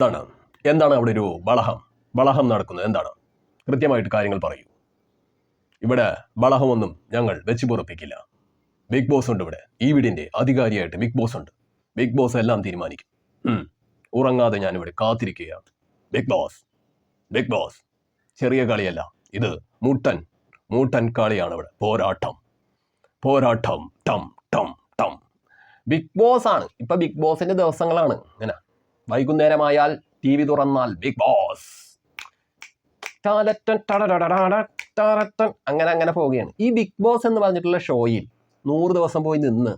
എന്താണ് എന്താണ് അവിടെ ഒരു ബളഹം ബളഹം നടക്കുന്നത് എന്താണ്? കൃത്യമായിട്ട് കാര്യങ്ങൾ പറയൂ. ഇവിടെ ബളഹമൊന്നും ഞങ്ങൾ വെച്ച് പൊറപ്പിക്കില്ല. ബിഗ് ബോസ് ഉണ്ട് ഇവിടെ. ഈ വീടിന്റെ അധികാരിയായിട്ട് ബിഗ് ബോസ് ഉണ്ട്. ബിഗ് ബോസ് എല്ലാം തീരുമാനിക്കും. ഉറങ്ങാതെ ഞാനിവിടെ കാത്തിരിക്കുകയാണ്. Big boss. Big boss. ചെറിയ കളിയല്ല. ഇത് മൂട്ടൻ. മൂട്ടൻ കളിയാണ് ഇവിടെ. പോരാട്ടം. പോരാട്ടം. ടം ടം ടം. ബിഗ് ബോസ് ആണ്. ഇപ്പൊ ബിഗ് ബോസിന്റെ ദിവസങ്ങളാണ്. ഇങ്ങനെ വൈകുന്നേരമായാൽ ടി വി തുറന്നാൽ ബിഗ് ബോസ്. അങ്ങനെ അങ്ങനെ പോവുകയാണ്. ഈ ബിഗ് ബോസ് എന്ന് പറഞ്ഞിട്ടുള്ള ഷോയിൽ നൂറ് ദിവസം പോയി നിന്ന്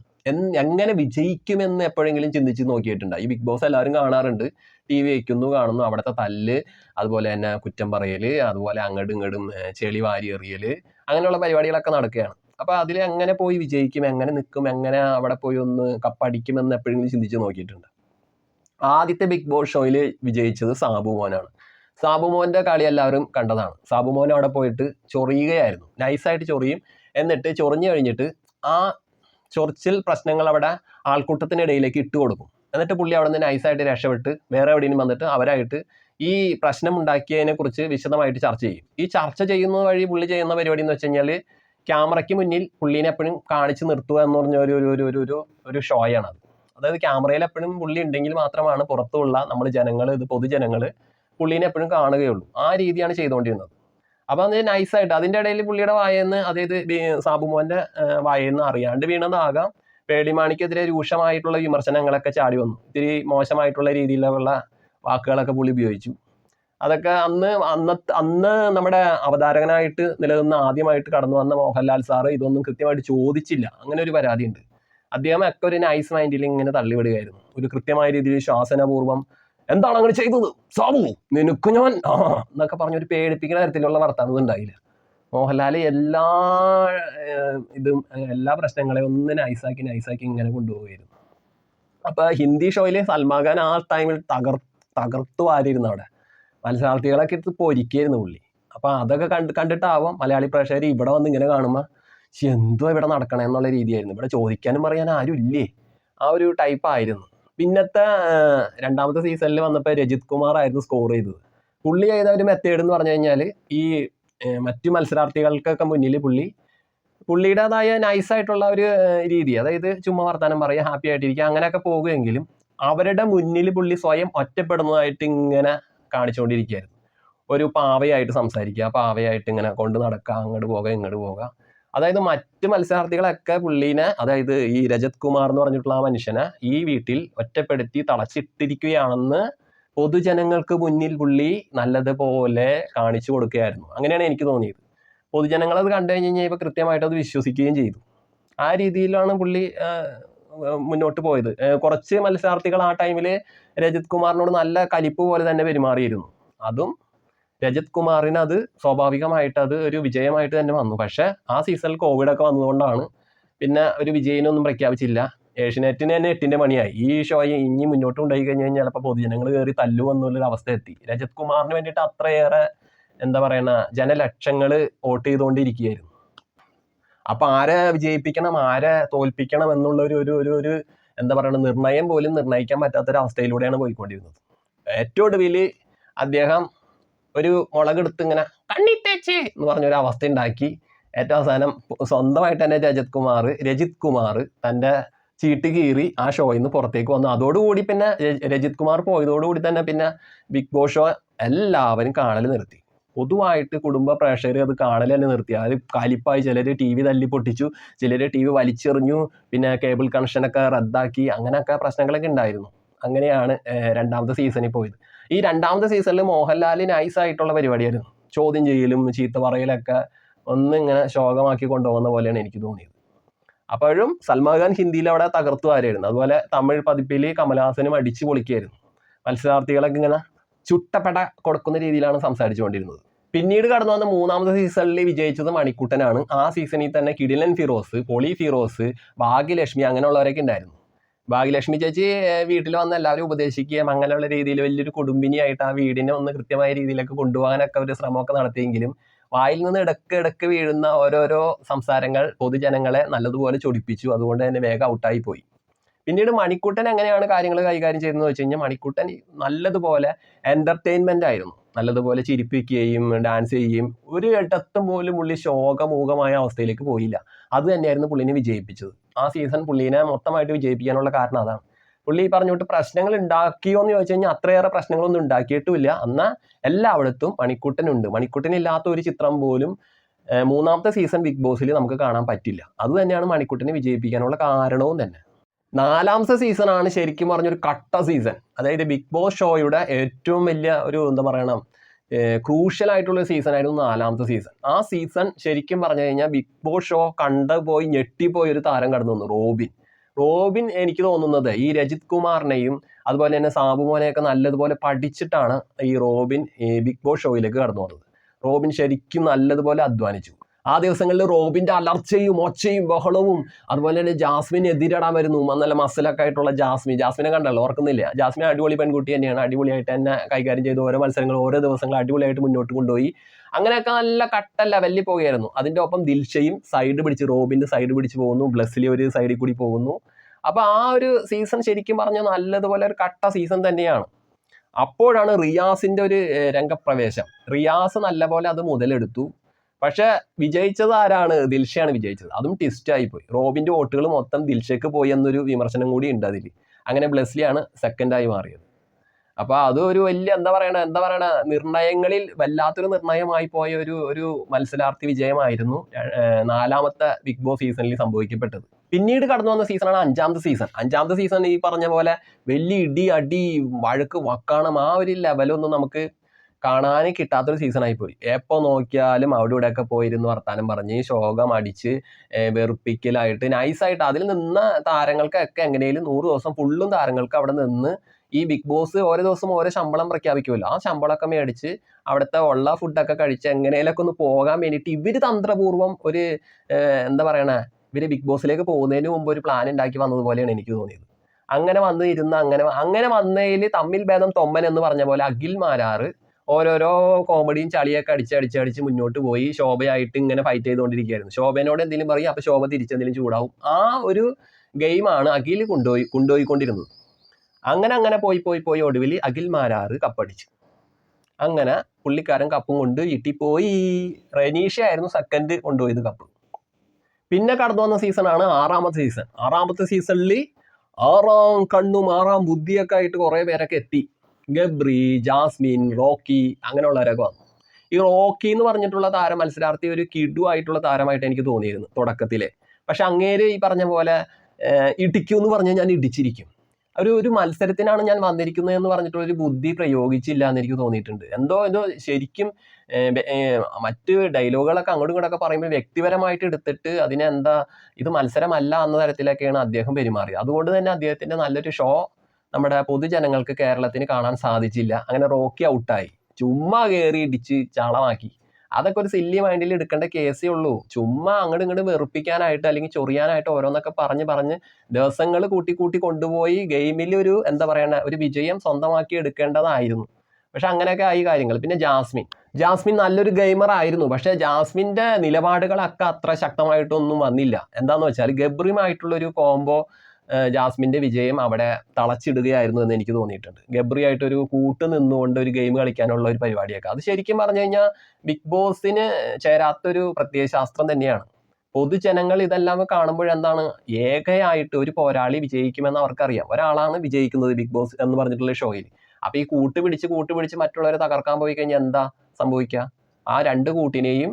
എങ്ങനെ വിജയിക്കുമെന്ന് എപ്പോഴെങ്കിലും ചിന്തിച്ച് നോക്കിയിട്ടുണ്ട്? ഈ ബിഗ് ബോസ് എല്ലാവരും കാണാറുണ്ട്. ടി വി വയ്ക്കുന്നു കാണുന്നു അവിടുത്തെ തല്ല് അതുപോലെ തന്നെ കുറ്റം പറയൽ അതുപോലെ അങ്ങോട്ടും ഇങ്ങോട്ടും ഏർ ചെളി വാരി എറിയൽ അങ്ങനെയുള്ള പരിപാടികളൊക്കെ നടക്കുകയാണ്. അപ്പോൾ അതിൽ എങ്ങനെ പോയി വിജയിക്കും എങ്ങനെ നിൽക്കും എങ്ങനെ അവിടെ പോയി ഒന്ന് കപ്പടിക്കുമെന്ന് എപ്പോഴെങ്കിലും ചിന്തിച്ച് നോക്കിയിട്ടുണ്ട്? ആദ്യത്തെ ബിഗ് ബോസ് ഷോയിൽ വിജയിച്ചത് സാബു മോനാണ്. സാബു മോന്റെ കളി എല്ലാവരും കണ്ടതാണ്. സാബു മോൻ അവിടെ പോയിട്ട് ചൊറിയുകയായിരുന്നു. നൈസായിട്ട് ചൊറിയും. എന്നിട്ട് ചൊറിഞ്ഞു കഴിഞ്ഞിട്ട് ആ ചൊറിച്ചിൽ പ്രശ്നങ്ങൾ അവിടെ ആൾക്കൂട്ടത്തിനിടയിലേക്ക് ഇട്ട് കൊടുക്കും. എന്നിട്ട് പുള്ളി അവിടെ നിന്ന് നൈസായിട്ട് രക്ഷപ്പെട്ട് വേറെ എവിടെയും വന്നിട്ട് അവരായിട്ട് ഈ പ്രശ്നം ഉണ്ടാക്കിയതിനെ കുറിച്ച് വിശദമായിട്ട് ചർച്ച ചെയ്യും. ഈ ചർച്ച ചെയ്യുന്ന വഴി പുള്ളി ചെയ്യുന്ന പരിപാടി എന്ന് വെച്ച് കഴിഞ്ഞാൽ ക്യാമറയ്ക്ക് മുന്നിൽ പുള്ളീനെ എപ്പോഴും കാണിച്ച് നിർത്തുക എന്ന് പറഞ്ഞ ഒരു ഒരു ഒരു ഒരു ഷോയാണ് അത് അതായത് ക്യാമറയിൽ എപ്പോഴും പുള്ളി ഉണ്ടെങ്കിൽ മാത്രമാണ് പുറത്തുള്ള നമ്മൾ ജനങ്ങൾ ഇത് പൊതുജനങ്ങൾ പുള്ളീനെ എപ്പോഴും കാണുകയുള്ളൂ. ആ രീതിയാണ് ചെയ്തുകൊണ്ടിരുന്നത്. അപ്പം അത് നൈസായിട്ട് അതിന്റെ ഇടയിൽ പുള്ളിയുടെ വായെന്ന് അതായത് സാബുമോന്റെ വായെന്ന് അറിയാണ്ട് വീണതാകാം. പേടിമാണിക്കെതിരെ രൂക്ഷമായിട്ടുള്ള വിമർശനങ്ങളൊക്കെ ചാടി വന്നു. ഇത്തിരി മോശമായിട്ടുള്ള രീതിയിലുള്ള വാക്കുകളൊക്കെ പുള്ളി ഉപയോഗിച്ചു. അതൊക്കെ അന്ന് അന്ന് അന്ന് നമ്മുടെ അവതാരകനായിട്ട് നിലനിന്ന് ആദ്യമായിട്ട് കടന്നു വന്ന മോഹൻലാൽ സാറ് ഇതൊന്നും കൃത്യമായിട്ട് ചോദിച്ചില്ല. അങ്ങനെ ഒരു പരാതിയുണ്ട്. അദ്ദേഹം ഒക്കെ ഒരു നൈസ് മൈൻഡിൽ ഇങ്ങനെ തള്ളിവിടുകയായിരുന്നു. ഒരു കൃത്യമായ രീതിയിൽ ശ്വാസനപൂർവം എന്താണ് അങ്ങനെ ചെയ്തത്? സാബു നിനക്ക് ഞാൻ ആ എന്നൊക്കെ പറഞ്ഞ ഒരു പേടിപ്പിക്കുന്ന തരത്തിലുള്ള വർത്തമാനം ഉണ്ടായില്ല. മോഹൻലാൽ എല്ലാ ഇതും എല്ലാ പ്രശ്നങ്ങളെയും ഒന്ന് നൈസാക്കി നൈസാക്കി ഇങ്ങനെ കൊണ്ടുപോകുമായിരുന്നു അപ്പൊ ഹിന്ദി ഷോയിൽ സൽമാൻ ഖാൻ ആ ടൈമിൽ തകർ തകർത്തു വാരിയിരുന്നു അവിടെ? മത്സരാർത്ഥികളൊക്കെ എടുത്ത് പൊരിക്കായിരുന്നു പുള്ളി. അപ്പൊ അതൊക്കെ കണ്ട് കണ്ടിട്ടാവാം മലയാളി പ്രേക്ഷകർ ഇവിടെ വന്ന് ഇങ്ങനെ കാണുമ്പോൾ "ശ്ശെ, എന്തോ ഇവിടെ നടക്കണേ എന്നുള്ള രീതിയായിരുന്നു. ഇവിടെ ചോദിക്കാനും പറയാൻ ആരും ഇല്ലേ? ആ ഒരു ടൈപ്പ് ആയിരുന്നു. പിന്നത്തെ രണ്ടാമത്തെ സീസണിൽ വന്നപ്പോൾ രജിത് കുമാർ ആയിരുന്നു സ്കോർ ചെയ്തത്. പുള്ളി ചെയ്ത ഒരു മെത്തേഡ് എന്ന് പറഞ്ഞു കഴിഞ്ഞാൽ ഈ മറ്റു മത്സരാർത്ഥികൾക്കൊക്കെ മുന്നിൽ പുള്ളി പുള്ളിയുടേതായ നൈസായിട്ടുള്ള ഒരു രീതി അതായത് ചുമ്മാ വർത്തമാനം പറയുക ഹാപ്പി ആയിട്ടിരിക്കുക അങ്ങനെയൊക്കെ പോകുമെങ്കിലും അവരുടെ മുന്നിൽ പുള്ളി സ്വയം ഒറ്റപ്പെടുന്നതായിട്ട് ഇങ്ങനെ കാണിച്ചുകൊണ്ടിരിക്കുകയായിരുന്നു ഒരു പാവയായിട്ട് സംസാരിക്കുക പാവയായിട്ട് ഇങ്ങനെ കൊണ്ട് നടക്കുക അങ്ങോട്ട് പോകുക ഇങ്ങോട്ട് പോകുക അതായത് മറ്റ് മത്സരാർത്ഥികളൊക്കെ പുള്ളീനെ അതായത് ഈ രജത് കുമാർ എന്ന് പറഞ്ഞിട്ടുള്ള ആ മനുഷ്യനെ ഈ വീട്ടിൽ ഒറ്റപ്പെടുത്തി തളച്ചിട്ടിരിക്കുകയാണെന്ന് പൊതുജനങ്ങൾക്ക് മുന്നിൽ പുള്ളി നല്ലതുപോലെ കാണിച്ചു കൊടുക്കുകയായിരുന്നു. അങ്ങനെയാണ് എനിക്ക് തോന്നിയത്. പൊതുജനങ്ങൾ അത് കണ്ടു കഴിഞ്ഞ് കഴിഞ്ഞാൽ ഇപ്പൊ കൃത്യമായിട്ട് അത് വിശ്വസിക്കുകയും ചെയ്തു. ആ രീതിയിലാണ് പുള്ളി മുന്നോട്ട് പോയത്. കുറച്ച് മത്സരാർത്ഥികൾ ആ ടൈമിൽ രജത് കുമാറിനോട് നല്ല കലിപ്പ് പോലെ തന്നെ പെരുമാറിയിരുന്നു. അതും രജത് കുമാറിന് അത് സ്വാഭാവികമായിട്ട് അത് ഒരു വിജയമായിട്ട് തന്നെ വന്നു. പക്ഷേ ആ സീസണിൽ കോവിഡ് ഒക്കെ വന്നതുകൊണ്ടാണ് പിന്നെ ഒരു വിജയനൊന്നും പ്രഖ്യാപിച്ചില്ല. ഏഷ്യനെറ്റിന് തന്നെ എട്ടിന്റെ മണിയായി ഈ ഷോ ഇനി മുന്നോട്ട് കൊണ്ടുപോയി കഴിഞ്ഞ് കഴിഞ്ഞാൽ ചിലപ്പോൾ പൊതുജനങ്ങൾ കയറി തല്ലു എന്നുള്ളൊരു അവസ്ഥ എത്തി. രജത് കുമാറിന് വേണ്ടിയിട്ട് അത്രയേറെ എന്താ പറയണ ജനലക്ഷങ്ങൾ വോട്ട് ചെയ്തുകൊണ്ടിരിക്കുകയായിരുന്നു. അപ്പൊ ആരെ വിജയിപ്പിക്കണം ആരെ തോൽപ്പിക്കണം എന്നുള്ള ഒരു ഒരു ഒരു ഒരു എന്താ പറയുക നിർണയം പോലും നിർണയിക്കാൻ പറ്റാത്തൊരവസ്ഥയിലൂടെയാണ് പോയിക്കൊണ്ടിരുന്നത്. ഏറ്റവും ഒടുവിൽ അദ്ദേഹം ഒരു മുളകെടുത്ത് ഇങ്ങനെ കണ്ണി തേച്ച് എന്ന് പറഞ്ഞൊരു അവസ്ഥ ഉണ്ടാക്കി ഏറ്റവും അവസാനം സ്വന്തമായിട്ട് തന്നെ രജത് കുമാർ രജിത് കുമാർ തന്റെ ചീട്ട് കീറി ആ ഷോയിൽ നിന്ന് പുറത്തേക്ക് വന്നു. അതോടുകൂടി പിന്നെ രജിത് കുമാർ പോയതോടുകൂടി തന്നെ പിന്നെ ബിഗ് ബോസ് ഷോ എല്ലാവരും കാണൽ നിർത്തി. പൊതുവായിട്ട് കുടുംബ പ്രേക്ഷകർ അത് കാണൽ തന്നെ നിർത്തി. അത് കാലിപ്പായി ചിലർ ടി വി തല്ലി പൊട്ടിച്ചു ചിലർ ടി വി വലിച്ചെറിഞ്ഞു പിന്നെ കേബിൾ കണക്ഷനൊക്കെ റദ്ദാക്കി അങ്ങനെയൊക്കെ പ്രശ്നങ്ങളൊക്കെ ഉണ്ടായിരുന്നു. അങ്ങനെയാണ് രണ്ടാമത്തെ സീസണിൽ പോയത്. ഈ രണ്ടാമത്തെ സീസണിൽ മോഹൻലാൽ നൈസ് ആയിട്ടുള്ള പരിപാടിയായിരുന്നു. ചോദ്യം ചെയ്യലും ചീത്ത പറയലൊക്കെ ഒന്ന് ഇങ്ങനെ ശോകമാക്കി കൊണ്ടുപോകുന്ന പോലെയാണ് എനിക്ക് തോന്നിയത്. അപ്പോഴും സൽമാൻ ഖാൻ ഹിന്ദിയിൽ അവിടെ തകർത്തു ആരായിരുന്നു? അതുപോലെ തമിഴ് പതിപ്പിൽ കമലഹാസനും അടിച്ചു പൊളിക്കുകയായിരുന്നു. മത്സരാർത്ഥികളൊക്കെ ഇങ്ങനെ ചുട്ടപ്പെട കൊടുക്കുന്ന രീതിയിലാണ് സംസാരിച്ചുകൊണ്ടിരുന്നത്. പിന്നീട് കടന്നു വന്ന മൂന്നാമത്തെ സീസണിൽ വിജയിച്ചത് മണിക്കുട്ടനാണ്. ആ സീസണിൽ തന്നെ കിടിലൻ ഫിറോസ് പൊളി ഫിറോസ് ഭാഗ്യലക്ഷ്മി അങ്ങനെയുള്ളവരൊക്കെ ഉണ്ടായിരുന്നു. ഭാഗ്യലക്ഷ്മി ചേച്ചി വീട്ടിൽ വന്ന് എല്ലാവരും ഉപദേശിക്കുകയും അങ്ങനെയുള്ള രീതിയിൽ വലിയൊരു കുടുംബിനിയായിട്ട് ആ വീടിനെ ഒന്ന് കൃത്യമായ രീതിയിലൊക്കെ കൊണ്ടുപോകാനൊക്കെ ഒരു ശ്രമമൊക്കെ നടത്തിയെങ്കിലും വായിൽ നിന്ന് ഇടയ്ക്ക് ഇടയ്ക്ക് വീഴുന്ന ഓരോരോ സംസാരങ്ങൾ പൊതുജനങ്ങളെ നല്ലതുപോലെ ചൊടിപ്പിച്ചു. അതുകൊണ്ട് തന്നെ വേഗം ഔട്ടായി പോയി. പിന്നീട് മണിക്കുട്ടൻ എങ്ങനെയാണ് കാര്യങ്ങൾ കൈകാര്യം ചെയ്യുന്നത് വെച്ച് കഴിഞ്ഞാൽ മണിക്കുട്ടൻ നല്ലതുപോലെ എന്റർടൈൻമെന്റ് ആയിരുന്നു. നല്ലതുപോലെ ചിരിപ്പിക്കുകയും ഡാൻസ് ചെയ്യുകയും ഒരു ഇടത്തും പോലും പുള്ളി ശോകമൂകമായ അവസ്ഥയിലേക്ക് പോയില്ല. അത് തന്നെയായിരുന്നു പുള്ളിനെ വിജയിപ്പിച്ചത്. ആ സീസൺ പുള്ളീനെ മൊത്തമായിട്ട് വിജയിപ്പിക്കാനുള്ള കാരണം അതാണ്. പുള്ളി പറഞ്ഞിട്ട് പ്രശ്നങ്ങൾ ഉണ്ടാക്കിയോ എന്ന് ചോദിച്ചു കഴിഞ്ഞാൽ അത്രയേറെ പ്രശ്നങ്ങളൊന്നും ഉണ്ടാക്കിയിട്ടുമില്ല. എന്നാൽ എല്ലായിടത്തും മണിക്കുട്ടനുണ്ട്. മണിക്കുട്ടനില്ലാത്ത ഒരു ചിത്രം പോലും മൂന്നാമത്തെ സീസൺ ബിഗ് ബോസിൽ നമുക്ക് കാണാൻ പറ്റില്ല. അത് തന്നെയാണ് മണിക്കുട്ടനെ വിജയിപ്പിക്കാനുള്ള കാരണവും തന്നെ. നാലാമത്തെ സീസണാണ് ശരിക്കും പറഞ്ഞൊരു കട്ട സീസൺ. അതായത് ബിഗ് ബോസ് ഷോയുടെ ഏറ്റവും വലിയ ഒരു എന്താ പറയണം ക്രൂഷ്യൽ ആയിട്ടുള്ള സീസൺ ആയിരുന്നു നാലാമത്തെ സീസൺ. ആ സീസൺ ശരിക്കും പറഞ്ഞു കഴിഞ്ഞാൽ ബിഗ് ബോസ് ഷോ കണ്ടുപോയി ഞെട്ടിപ്പോയി ഒരു താരം കടന്നു വന്നു റോബിൻ. റോബിൻ എനിക്ക് തോന്നുന്നത് ഈ രജിത് കുമാറിനെയും അതുപോലെ തന്നെ സാബുമോനെയൊക്കെ നല്ലതുപോലെ പഠിച്ചിട്ടാണ് ഈ റോബിൻ ബിഗ് ബോസ് ഷോയിലേക്ക് കടന്നു വന്നത്. റോബിൻ ശരിക്കും നല്ലതുപോലെ അധ്വാനിച്ചു. ആ ദിവസങ്ങളിൽ റോബിന്റെ അലർച്ചയും ഒച്ചയും ബഹളവും അതുപോലെ തന്നെ ജാസ്മിൻ എതിരിടാൻ വരുന്നു. നല്ല മസലൊക്കെ ആയിട്ടുള്ള ജാസ്മിൻ. ജാസ്മിനെ കണ്ടല്ലോ? ഓർക്കുന്നില്ല? ജാസ്മിൻ അടിപൊളി പെൺകുട്ടി തന്നെയാണ്. അടിപൊളിയായിട്ട് തന്നെ കൈകാര്യം ചെയ്ത്. ഓരോ മത്സരങ്ങൾ ഓരോ ദിവസങ്ങൾ അടിപൊളിയായിട്ട് മുന്നോട്ട് കൊണ്ടുപോയി. അങ്ങനെയൊക്കെ നല്ല കട്ടല്ല ലെവലിൽ പോകുകയായിരുന്നു അതിന്റെ ഒപ്പം ദിൽഷയും സൈഡ് പിടിച്ച് റോബിന്റെ സൈഡ് പിടിച്ച് പോകുന്നു. ബ്ലസ്സിലെ ഒരു സൈഡിൽ കൂടി പോകുന്നു. അപ്പോൾ ആ ഒരു സീസൺ ശരിക്കും പറഞ്ഞാൽ നല്ലതുപോലെ ഒരു കട്ട സീസൺ തന്നെയാണ്. അപ്പോഴാണ് റിയാസിന്റെ ഒരു രംഗപ്രവേശം. റിയാസ് നല്ലപോലെ അത് മുതലെടുത്തു. പക്ഷെ വിജയിച്ചത് ആരാണ്? ദിൽഷയാണ് വിജയിച്ചത്. അതും ട്വിസ്റ്റ് ആയി പോയി. റോബിന്റെ വോട്ടുകൾ മൊത്തം ദിൽഷയ്ക്ക് പോയി എന്നൊരു വിമർശനം കൂടി ഉണ്ട് അതിൽ അങ്ങനെ ബ്ലെസ്ലിയാണ് സെക്കൻഡായി മാറിയത്. അപ്പോൾ അത് ഒരു വലിയ എന്താ പറയണ എന്താ പറയണ നിർണയങ്ങളിൽ വല്ലാത്തൊരു നിർണയമായി പോയ ഒരു ഒരു മത്സരാർത്ഥി വിജയമായിരുന്നു നാലാമത്തെ ബിഗ് ബോസ് സീസണിൽ സംഭവിക്കപ്പെട്ടത്. പിന്നീട് കടന്നു വന്ന സീസണാണ് അഞ്ചാമത്തെ സീസൺ. അഞ്ചാമത്തെ സീസൺ ഈ പറഞ്ഞ പോലെ വലിയ ഇടി അടി വഴക്ക് വക്കാണം ആ ഒരു ലെവലൊന്നും നമുക്ക് കാണാൻ കിട്ടാത്തൊരു സീസണായി പോയി എപ്പോൾ നോക്കിയാലും അവിടെ ഇവിടെയൊക്കെ പോയിരുന്ന് വർത്താനം പറഞ്ഞ്. ശോകം അടിച്ച് വെറുപ്പിക്കലായിട്ട് നൈസായിട്ട് അതിൽ നിന്ന താരങ്ങൾക്കൊക്കെ എങ്ങനെയും നൂറ് ദിവസം ഫുള്ളും താരങ്ങൾക്ക് അവിടെ നിന്ന് ഈ ബിഗ് ബോസ് ഓരോ ദിവസം ഓരോ ശമ്പളം പ്രഖ്യാപിക്കുമല്ലോ ആ ശമ്പളമൊക്കെ മേടിച്ച് അവിടുത്തെ ഉള്ള ഫുഡൊക്കെ കഴിച്ച് എങ്ങനെയൊക്കെ ഒന്ന് പോകാൻ വേണ്ടിയിട്ട് ഇവർ തന്ത്രപൂർവം ഒരു എന്താ പറയണ ഇവർ ബിഗ് ബോസിലേക്ക് പോകുന്നതിന് മുമ്പ് ഒരു പ്ലാൻ ഉണ്ടാക്കി വന്നതുപോലെയാണ് എനിക്ക് തോന്നിയത്. അങ്ങനെ വന്നിരുന്ന അങ്ങനെ അങ്ങനെ വന്നതിൽ തമ്മിൽ ഭേദം തൊമ്മൻ എന്ന് പറഞ്ഞ പോലെ അഖിൽ മാരാറ് ഓരോരോ കോമഡിയും ചളിയൊക്കെ അടിച്ച് അടിച്ച് അടിച്ച് മുന്നോട്ട് പോയി. ശോഭയായിട്ട് ഇങ്ങനെ ഫൈറ്റ് ചെയ്തുകൊണ്ടിരിക്കുകയായിരുന്നു. ശോഭനോട് എന്തെങ്കിലും പറയും അപ്പോൾ ശോഭ തിരിച്ചെന്തെങ്കിലും ചൂടാവും. ആ ഒരു ഗെയിമാണ് അഖിൽ കൊണ്ടുപോയി കൊണ്ടുപോയിക്കൊണ്ടിരുന്നത്. അങ്ങനെ അങ്ങനെ പോയി പോയി പോയി ഒടുവിൽ അഖിൽ മാരാറ് കപ്പടിച്ചു. അങ്ങനെ പുള്ളിക്കാരൻ കപ്പും കൊണ്ട് വീട്ടിൽ പോയി റനീഷ ആയിരുന്നു സെക്കൻഡ് കൊണ്ടുപോയത് കപ്പ്. പിന്നെ കടന്നു വന്ന സീസണാണ് ആറാമത്തെ സീസൺ ആറാമത്തെ സീസണിൽ ആറാം കണ്ണും ആറാം ബുദ്ധിയൊക്കെ ആയിട്ട് കുറേ പേരൊക്കെ എത്തി. ഗബ്രി ജാസ്മിൻ റോക്കി അങ്ങനെയുള്ളവരൊക്കെ വന്നു ഈ റോക്കി എന്ന് പറഞ്ഞിട്ടുള്ള താരം മത്സരാർത്ഥി ഒരു കിഡു ആയിട്ടുള്ള താരമായിട്ട് എനിക്ക് തോന്നിയിരുന്നു തുടക്കത്തിലെ. പക്ഷെ അങ്ങേര് ഈ പറഞ്ഞ പോലെ ഇടിക്കും എന്ന് പറഞ്ഞാൽ ഞാൻ ഇടിച്ചിരിക്കും. ഒരു ഒരു മത്സരത്തിനാണ് ഞാൻ വന്നിരിക്കുന്നത് എന്ന് പറഞ്ഞിട്ടുള്ള ഒരു ബുദ്ധി പ്രയോഗിച്ചില്ല എന്ന് എനിക്ക് തോന്നിയിട്ടുണ്ട്. എന്തോ എന്തോ ശരിക്കും മറ്റ് ഡയലോഗുകളൊക്കെ അങ്ങോട്ടും ഇങ്ങോട്ടൊക്കെ പറയുമ്പോൾ വ്യക്തിപരമായിട്ട് എടുത്തിട്ട് അതിനെന്താ ഇത് മത്സരമല്ല എന്ന തരത്തിലൊക്കെയാണ് അദ്ദേഹം പെരുമാറിയത്. അതുകൊണ്ട് തന്നെ അദ്ദേഹത്തിന്റെ നല്ലൊരു ഷോ നമ്മുടെ പൊതുജനങ്ങൾക്ക് കേരളത്തിന് കാണാൻ സാധിച്ചില്ല. അങ്ങനെ റോക്കി ഔട്ടായി. ചുമ്മാ കയറി ഇടിച്ച് ചളമാക്കി. അതൊക്കെ ഒരു സില്ലി മൈൻഡിൽ എടുക്കേണ്ട കേസേ ഉള്ളൂ. ചുമ്മാ അങ്ങോട്ട് ഇങ്ങോട്ട് വെറുപ്പിക്കാനായിട്ട് അല്ലെങ്കിൽ ചൊറിയാനായിട്ട് ഓരോന്നൊക്കെ പറഞ്ഞ് പറഞ്ഞ് ദിവസങ്ങൾ കൂട്ടി കൂട്ടി കൊണ്ടുപോയി ഗെയിമിൽ ഒരു എന്താ പറയണ ഒരു വിജയം സ്വന്തമാക്കി എടുക്കേണ്ടതായിരുന്നു. പക്ഷെ അങ്ങനെയൊക്കെ ആയി കാര്യങ്ങൾ. പിന്നെ ജാസ്മിൻ. ജാസ്മിൻ നല്ലൊരു ഗെയിമർ ആയിരുന്നു. പക്ഷെ ജാസ്മിന്റെ നിലപാടുകളൊക്കെ അത്ര ശക്തമായിട്ടൊന്നും വന്നില്ല. എന്താന്ന് വെച്ചാൽ ഗബ്രിയുമായിട്ടുള്ളൊരു കോംബോ ജാസ്മിന്റെ വിജയം അവിടെ തളച്ചിടുകയായിരുന്നു എന്ന് എനിക്ക് തോന്നിയിട്ടുണ്ട്. ഗബ്രിയായിട്ട് ഒരു കൂട്ട് നിന്നുകൊണ്ട് ഒരു ഗെയിം കളിക്കാനുള്ള ഒരു പരിപാടിയൊക്കെ. അത് ശരിക്കും പറഞ്ഞു കഴിഞ്ഞാൽ ബിഗ് ബോസിന് ചേരാത്തൊരു പ്രത്യയശാസ്ത്രം തന്നെയാണ്. പൊതുജനങ്ങൾ ഇതെല്ലാം കാണുമ്പോൾ എന്താണ്? ഏകയായിട്ട് ഒരു പോരാളി വിജയിക്കുമെന്ന് അവർക്കറിയാം. ഒരാളാണ് വിജയിക്കുന്നത് ബിഗ് ബോസ് എന്ന് പറഞ്ഞിട്ടുള്ള ഷോയിൽ. അപ്പൊ ഈ കൂട്ട് പിടിച്ച് കൂട്ട് പിടിച്ച് മറ്റുള്ളവരെ തകർക്കാൻ പോയി കഴിഞ്ഞാൽ എന്താ സംഭവിക്കുക? ആ രണ്ട് കൂട്ടിനെയും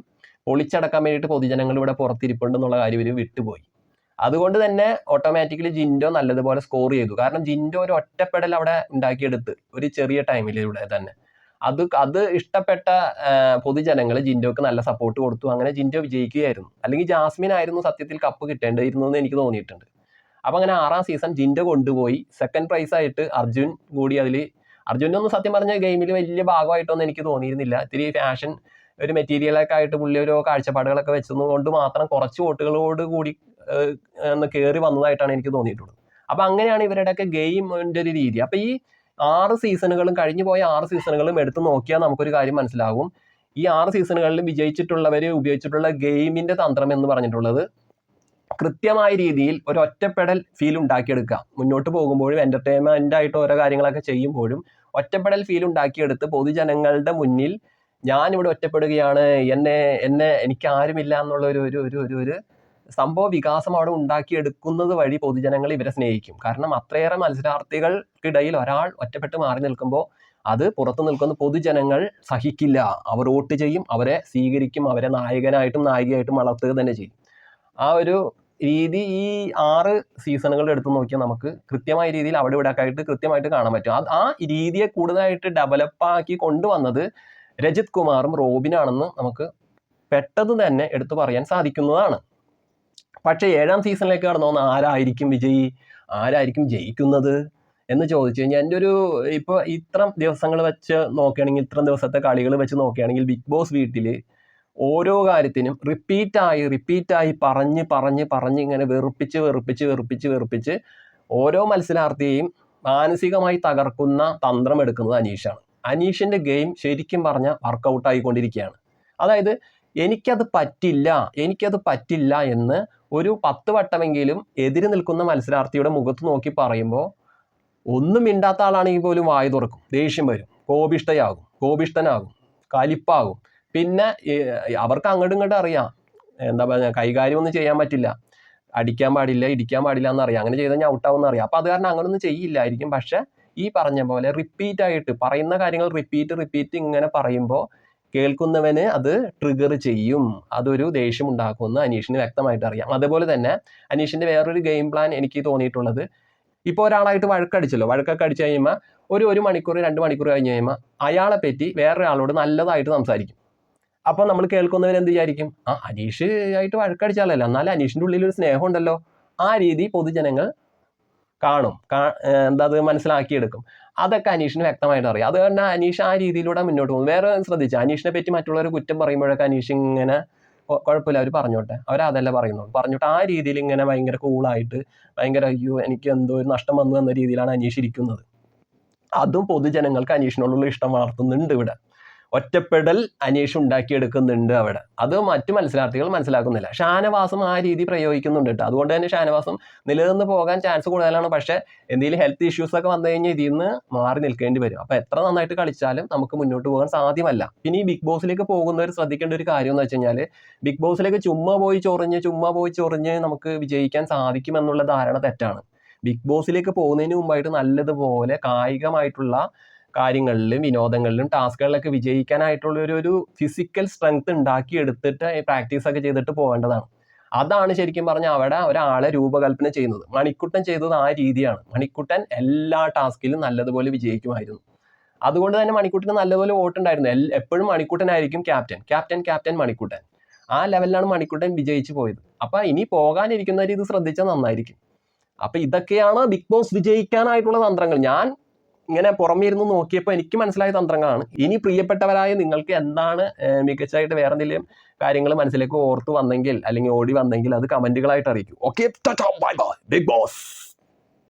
പൊളിച്ചടക്കാൻ വേണ്ടിയിട്ട് പൊതുജനങ്ങൾ ഇവിടെ പുറത്തിരിപ്പുണ്ടെന്നുള്ള കാര്യം ഇവർ വിട്ടുപോയി. അതുകൊണ്ട് തന്നെ ഓട്ടോമാറ്റിക്കലി ജിൻഡോ നല്ലതുപോലെ സ്കോർ ചെയ്തു. കാരണം ജിൻഡോ ഒരു ഒറ്റപ്പെടൽ അവിടെ ഉണ്ടാക്കിയെടുത്ത് ഒരു ചെറിയ ടൈമിലൂടെ തന്നെ. അത് അത് ഇഷ്ടപ്പെട്ട പൊതുജനങ്ങൾ ജിൻഡോക്ക് നല്ല സപ്പോർട്ട് കൊടുത്തു. അങ്ങനെ ജിൻഡോ വിജയിക്കുകയായിരുന്നു. അല്ലെങ്കിൽ ജാസ്മിൻ ആയിരുന്നു സത്യത്തിൽ കപ്പ് കിട്ടേണ്ടിയിരുന്നു എന്ന് എനിക്ക് തോന്നിയിട്ടുണ്ട്. അപ്പം അങ്ങനെ ആറാം സീസൺ ജിൻഡോ കൊണ്ടുപോയി. സെക്കൻഡ് പ്രൈസ് ആയിട്ട് അർജുൻ കൂടി അതിൽ അർജുനൊന്നും സത്യം പറഞ്ഞ ഗെയിമിൽ വലിയ ഭാഗമായിട്ടൊന്നും എനിക്ക് തോന്നിയിരുന്നില്ല. ഇത്തിരി ഫാഷൻ ഒരു മെറ്റീരിയലൊക്കെ ആയിട്ട് പുള്ളി ഓരോ കാഴ്ചപ്പാടുകളൊക്കെ വെച്ചതുകൊണ്ട് മാത്രം കുറച്ച് വോട്ടുകളോട് കൂടി ഒന്ന് കയറി വന്നതായിട്ടാണ് എനിക്ക് തോന്നിയിട്ടുള്ളത്. അപ്പൊ അങ്ങനെയാണ് ഇവരുടെയൊക്കെ ഗെയിമിന്റെ ഒരു രീതി. അപ്പൊ ഈ ആറ് സീസണുകളും കഴിഞ്ഞു പോയ ആറ് സീസണുകളും എടുത്ത് നോക്കിയാൽ നമുക്കൊരു കാര്യം മനസ്സിലാകും. ഈ ആറ് സീസണുകളിൽ വിജയിച്ചിട്ടുള്ളവർ ഉപയോഗിച്ചിട്ടുള്ള ഗെയിമിന്റെ തന്ത്രം എന്ന് പറഞ്ഞിട്ടുള്ളത് കൃത്യമായ രീതിയിൽ ഒരു ഒറ്റപ്പെടൽ ഫീൽ ഉണ്ടാക്കിയെടുക്കുക. മുന്നോട്ട് പോകുമ്പോഴും എന്റർടൈൻമെന്റ് ആയിട്ട് ഓരോ കാര്യങ്ങളൊക്കെ ചെയ്യുമ്പോഴും ഒറ്റപ്പെടൽ ഫീൽ ഉണ്ടാക്കിയെടുത്ത് പൊതുജനങ്ങളുടെ മുന്നിൽ ഞാനിവിടെ ഒറ്റപ്പെടുകയാണ് എന്നെ എന്നെ എനിക്ക് ആരുമില്ല എന്നുള്ള ഒരു ഒരു ഒരു ഒരു സംഭവ വികാസം അവിടെ ഉണ്ടാക്കിയെടുക്കുന്നത് വഴി പൊതുജനങ്ങൾ ഇവരെ സ്നേഹിക്കും. കാരണം അത്രയേറെ മത്സരാർത്ഥികൾക്കിടയിൽ ഒരാൾ ഒറ്റപ്പെട്ട് മാറി നിൽക്കുമ്പോൾ അത് പുറത്തു നിൽക്കുന്ന പൊതുജനങ്ങൾ സഹിക്കില്ല. അവർ വോട്ട് ചെയ്യും അവരെ സ്വീകരിക്കും അവരെ നായകനായിട്ടും നായികയായിട്ടും വളർത്തുക തന്നെ ചെയ്യും. ആ ഒരു രീതി ഈ ആറ് സീസണുകൾ എടുത്തു നോക്കിയാൽ നമുക്ക് കൃത്യമായ രീതിയിൽ അവിടെ ഇവിടെ ആയിട്ട് കൃത്യമായിട്ട് കാണാൻ പറ്റും. അത് ആ രീതിയെ കൂടുതലായിട്ട് ഡെവലപ്പാക്കി കൊണ്ടുവന്നത് രജിത് കുമാറും റോബിനാണെന്ന് നമുക്ക് പെട്ടെന്ന് തന്നെ എടുത്തു പറയാൻ സാധിക്കുന്നതാണ്. പക്ഷേ ഏഴാം സീസണിലേക്ക് കടന്നു വന്ന ആരായിരിക്കും വിജയി? ആരായിരിക്കും ജയിക്കുന്നത്? എന്ന് ചോദിച്ചു കഴിഞ്ഞാൽ എന്റെ ഒരു ഇപ്പോൾ ഇത്ര ദിവസങ്ങൾ വെച്ച് നോക്കുകയാണെങ്കിൽ ഇത്ര ദിവസത്തെ കളികൾ വെച്ച് നോക്കുകയാണെങ്കിൽ ബിഗ് ബോസ് വീട്ടിൽ ഓരോ കാര്യത്തിനും റിപ്പീറ്റായി റിപ്പീറ്റായി പറഞ്ഞ് പറഞ്ഞ് പറഞ്ഞ് ഇങ്ങനെ വെറുപ്പിച്ച് വെറുപ്പിച്ച് വെറുപ്പിച്ച് വെറുപ്പിച്ച് ഓരോ മത്സരാർത്ഥിയെയും മാനസികമായി തകർക്കുന്ന തന്ത്രം എടുക്കുന്നത് അനീഷാണ്. അനീഷിന്റെ ഗെയിം ശരിക്കും പറഞ്ഞാൽ വർക്കൗട്ടായിക്കൊണ്ടിരിക്കുകയാണ് അതായത് എനിക്കത് പറ്റില്ല എനിക്കത് പറ്റില്ല എന്ന് ഒരു പത്ത് വട്ടമെങ്കിലും എതിര് നിൽക്കുന്ന മത്സരാർത്ഥിയുടെ മുഖത്ത് നോക്കി പറയുമ്പോൾ ഒന്നും മിണ്ടാത്ത ആളാണെങ്കിൽ പോലും വായു തുറക്കും ദേഷ്യം വരും കോപിഷ്ടയാകും കോപിഷ്ടനാകും കലിപ്പാകും. പിന്നെ അവർക്ക് അങ്ങോട്ടും ഇങ്ങോട്ടും അറിയാം. എന്താ പറയുക കൈകാര്യമൊന്നും ചെയ്യാൻ പറ്റില്ല. അടിക്കാൻ പാടില്ല ഇടിക്കാൻ പാടില്ല എന്നറിയാം. അങ്ങനെ ചെയ്താൽ ഞാൻ ഔട്ടാവും എന്നറിയാം. അപ്പോൾ അത് കാരണം അങ്ങനൊന്നും ചെയ്യില്ലായിരിക്കും. പക്ഷേ ഈ പറഞ്ഞ പോലെ റിപ്പീറ്റ് ആയിട്ട് പറയുന്ന കാര്യങ്ങൾ റിപ്പീറ്റ് റിപ്പീറ്റ് ഇങ്ങനെ പറയുമ്പോൾ കേൾക്കുന്നവന് അത് ട്രിഗർ ചെയ്യും. അതൊരു ദേഷ്യം ഉണ്ടാക്കുമെന്ന് അനീഷിന് വ്യക്തമായിട്ട് അറിയാം അതുപോലെ തന്നെ അനീഷിന്റെ വേറൊരു ഗെയിം പ്ലാൻ എനിക്ക് തോന്നിയിട്ടുള്ളത് ഇപ്പോൾ ഒരാളായിട്ട് വഴക്കടിച്ചല്ലോ. വഴക്കൊക്കെ അടിച്ചു കഴിയുമ്പോൾ ഒരു ഒരു മണിക്കൂർ രണ്ട് മണിക്കൂർ കഴിഞ്ഞ് കഴിയുമ്പോൾ അയാളെ പറ്റി വേറൊരാളോട് നല്ലതായിട്ട് സംസാരിക്കും. അപ്പോൾ നമ്മൾ കേൾക്കുന്നവർ എന്ത് വിചാരിക്കും? ആ അനീഷ് ആയിട്ട് വഴക്കടിച്ചാലല്ലോ? എന്നാലും അനീഷിന്റെ ഉള്ളിൽ ഒരു സ്നേഹമുണ്ടല്ലോ ആ രീതി പൊതുജനങ്ങൾ കാണും. കാ- ഏർ എന്താ അത് മനസ്സിലാക്കിയെടുക്കും. അതൊക്കെ അനീഷിന് വ്യക്തമായിട്ട് അറിയാം. അതുകൊണ്ട് അനീഷ് ആ രീതിയിലൂടെ മുന്നോട്ട് പോകും. വേറെ ശ്രദ്ധിച്ചു അനീഷിനെ പറ്റി മറ്റുള്ളവർ കുറ്റം പറയുമ്പോഴൊക്കെ അനീഷ് ഇങ്ങനെ "കൊ- കുഴപ്പമില്ല അവർ പറഞ്ഞോട്ടെ. അവരതല്ല പറയുന്നുള്ളൂ പറഞ്ഞിട്ട് ആ രീതിയിൽ ഇങ്ങനെ ഭയങ്കര കൂളായിട്ട് ഭയങ്കര അയ്യോ എനിക്ക് എന്തോ ഒരു നഷ്ടം വന്നു എന്ന രീതിയിലാണ് അനീഷ് ഇരിക്കുന്നത്. അതും പൊതുജനങ്ങൾക്ക് അനീഷിനോടുള്ള ഇഷ്ടം വളർത്തുന്നുണ്ട് ഇവിടെ. ഒറ്റപ്പെടൽ അനീഷ് ഉണ്ടാക്കിയെടുക്കുന്നുണ്ട് അവിടെ. അത് മറ്റു മത്സരാർത്ഥികൾ മനസ്സിലാക്കുന്നില്ല. ഷാനവാസം ആ രീതി പ്രയോഗിക്കുന്നുണ്ട് കേട്ടോ. അതുകൊണ്ട് തന്നെ ഷാനവാസം നിലനിന്ന് പോകാൻ ചാൻസ് കൂടുതലാണ്. പക്ഷേ എന്തെങ്കിലും ഹെൽത്ത് ഇഷ്യൂസ് ഒക്കെ വന്നു കഴിഞ്ഞാൽ ഇതിൽ നിന്ന് മാറി നിൽക്കേണ്ടി വരും. അപ്പോൾ എത്ര നന്നായിട്ട് കളിച്ചാലും നമുക്ക് മുന്നോട്ട് പോകാൻ സാധ്യമല്ല. പിന്നെ ഈ ബിഗ് ബോസിലേക്ക് പോകുന്നവർ ശ്രദ്ധിക്കേണ്ട ഒരു കാര്യം എന്ന് വെച്ച് കഴിഞ്ഞാൽ ബിഗ് ബോസിലേക്ക് ചുമ്മാ പോയി ചൊറിഞ്ഞ് ചുമ്മാ പോയി ചൊറിഞ്ഞ് നമുക്ക് വിജയിക്കാൻ സാധിക്കുമെന്നുള്ള ധാരണ തെറ്റാണ്. ബിഗ് ബോസിലേക്ക് പോകുന്നതിന് മുമ്പായിട്ട് നല്ലതുപോലെ കായികമായിട്ടുള്ള കാര്യങ്ങളിലും വിനോദങ്ങളിലും ടാസ്കുകളിലൊക്കെ വിജയിക്കാനായിട്ടുള്ള ഒരു ഒരു ഫിസിക്കൽ സ്ട്രെങ്ത് ഉണ്ടാക്കി എടുത്തിട്ട് പ്രാക്ടീസ് ഒക്കെ ചെയ്തിട്ട് പോകേണ്ടതാണ്. അതാണ് ശരിക്കും പറഞ്ഞാൽ അവിടെ ഒരാളെ രൂപകൽപ്പന ചെയ്യുന്നത്. മണിക്കുട്ടൻ ചെയ്തത് ആ രീതിയാണ്. മണിക്കുട്ടൻ എല്ലാ ടാസ്കിലും നല്ലതുപോലെ വിജയിക്കുമായിരുന്നു. അതുകൊണ്ട് തന്നെ മണിക്കുട്ടന് നല്ലപോലെ വോട്ടുണ്ടായിരുന്നു. എപ്പോഴും മണിക്കുട്ടനായിരിക്കും ക്യാപ്റ്റൻ ക്യാപ്റ്റൻ ക്യാപ്റ്റൻ മണിക്കുട്ടൻ. ആ ലെവലിലാണ് മണിക്കുട്ടൻ വിജയിച്ചു പോയത്. അപ്പൊ ഇനി പോകാനിരിക്കുന്നവർ ഇത് ശ്രദ്ധിച്ചാൽ നന്നായിരിക്കും. അപ്പൊ ഇതൊക്കെയാണ് ബിഗ് ബോസ് വിജയിക്കാനായിട്ടുള്ള തന്ത്രങ്ങൾ. ഞാൻ ഇങ്ങനെ പുറമേ ഇരുന്ന് നോക്കിയപ്പോൾ എനിക്ക് മനസ്സിലായ തന്ത്രങ്ങളാണ്. ഇനി പ്രിയപ്പെട്ടവരായ നിങ്ങൾക്ക് എന്താണ് മികച്ചതായിട്ട് വേറെ എന്തെങ്കിലും കാര്യങ്ങൾ മനസ്സിലേക്ക് ഓർത്ത് വന്നെങ്കിൽ അല്ലെങ്കിൽ ഓടി വന്നെങ്കിൽ അത് കമന്റുകളായിട്ട് അറിയിക്കും. Okay bye bye big boss